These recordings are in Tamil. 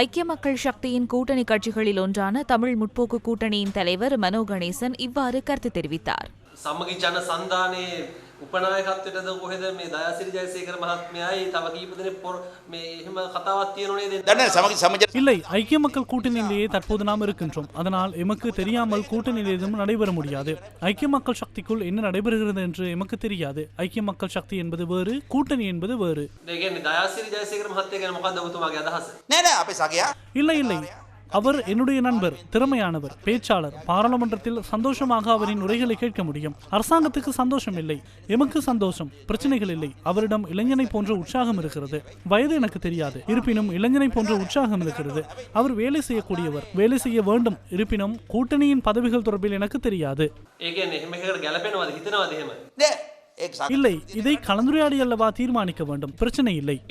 ஐக்கிய மக்கள் சக்தியின் கூட்டணி கட்சிகளில் ஒன்றான தமிழ் முற்போக்கு கூட்டணியின் தலைவர் மனோ கணேசன் இவ்வாறு கருத்து தெரிவித்தார். උපනායකත්වයටද කොහෙද මේ දයාසිරි ජයසේකර මහත්මයායි තව කීප දෙනෙක් පොර මේ එහෙම කතාවක් තියෙනුනේ දෙන්න. දන්න සමග සමජ இல்லை ஐக்கிய மக்கள் கூட்டணியிலேயே தற்போது நாம் இருக்கின்றோம் அதனால் எமக்கு தெரியாமல் கூட்டணியில் எதுவும் நடைபெற முடியாது ஐக்கிய மக்கள் சக்திக்குள் என்ன நடைபெறுகிறது என்று எமக்கு தெரியாது ஐக்கிய மக்கள் சக்தி என்பது வேறு கூட்டணி என்பது வேறு ඒ කියන්නේ දයාසිරි ජයසේකර මහත්තයා ගැන මොකක්ද ඔබතුමාගේ අදහස? නෑ නෑ අපේ සගයා இல்லை இல்லை அவர் என்னுடைய நண்பர் திறமையானவர் பேச்சாளர் பாராளுமன்றத்தில் சந்தோஷமாக அவரின் உரைகளை கேட்க முடியும் அரசாங்கத்துக்கு சந்தோஷம் இல்லை எமக்கு சந்தோஷம் பிரச்சனைகள் இல்லை அவரிடம் இளைஞனை போன்ற உற்சாகம் இருக்கிறது வயது எனக்கு தெரியாது இருப்பினும் இளைஞனை போன்ற உற்சாகம் இருக்கிறது அவர் வேலை செய்யக்கூடியவர் வேலை செய்ய வேண்டும் இருப்பினும் கூட்டணியின் பதவிகள் தொடர்பில் எனக்கு தெரியாது இல்லை இதை கலந்துரையாடி அல்லவா தீர்மானிக்க வேண்டும். பிரச்சனை இல்லை.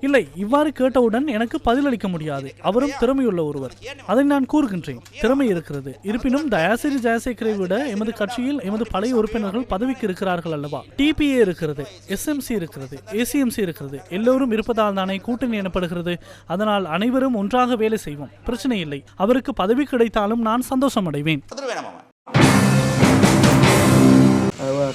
இல்லை. இவ்வாறு கேட்டவுடன் எனக்கு பதிலளிக்க முடியாது. அவரும் திறமையுள்ள ஒருவர். அதை நான் கூறுகின்றேன். திறமை இருக்கிறது. இருப்பினும் தயாசிரி ஜெயசேகரை விட எமது கட்சியில் எமது பழைய உறுப்பினர்கள் பதவிக்கு இருக்கிறார்கள் அல்லவா? டிபிஏ இருக்கிறது எஸ்எம்சி இருக்கிறது ஏசிஎம்சி இருக்கிறது. எல்லோரும் இருப்பதால் தானே கூட்டணி எனப்படுகிறது. அதனால் அனைவரும் ஒன்றாக வேலை செய்வோம். பிரச்சனை இல்லை. அவருக்கு பதவி கிடைத்தாலும் நான் சந்தோஷம் அடைவேன்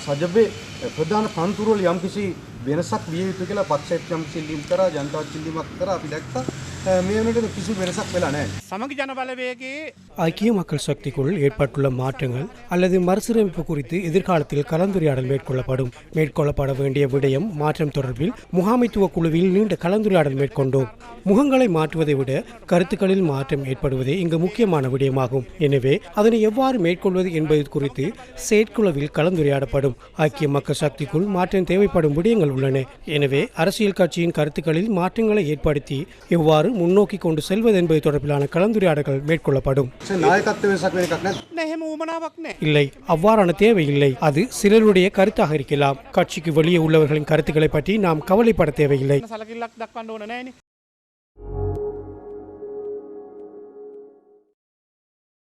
සජබේ ප්‍රධාන පන්තුරුවල යම්කිසි වෙනසක් විය යුතු කියලා පක්ෂයට යම් සිල්ලීම් කරා ජනතාව සිල්ලීමක් කරා අපි දැක්කා අ, මේ වෙනකොට කිසි වෙනසක් වෙලා නැහැ. සමග ජන බලවේගේ ஐக்கிய மக்கள் சக்திக்குள் ஏற்பட்டுள்ள மாற்றங்கள் அல்லது மறுசீரமைப்பு குறித்து எதிர்காலத்தில் கலந்துரையாடல் மேற்கொள்ளப்படும். மேற்கொள்ளப்பட வேண்டிய விடயம் மாற்றம் தொடர்பில் முகாமைத்துவ குழுவில் நீண்ட கலந்துரையாடல் மேற்கொண்டோம். முகங்களை மாற்றுவதை விட கருத்துக்களில் மாற்றம் ஏற்படுவதே இங்கு முக்கியமான விடயமாகும். எனவே அதனை எவ்வாறு மேற்கொள்வது என்பது குறித்து செயற்குழுவில் கலந்துரையாடப்படும். ஐக்கிய மக்கள் சக்திக்குள் மாற்றம் தேவைப்படும் விடயங்கள் உள்ளன. எனவே அரசியல் கட்சியின் கருத்துக்களில் மாற்றங்களை ஏற்படுத்தி எவ்வாறு முன்னோக்கி கொண்டு செல்வது என்பது தொடர்பிலான கலந்துரையாடல்கள் மேற்கொள்ளப்படும். இல்லை அவ்வாறான தேவை இல்லை அது சிலருடைய கருத்தாக இருக்கலாம். கட்சிக்கு வெளியே உள்ளவர்களின் கருத்துக்களை பற்றி நாம் கவலைப்பட தேவையில்லை.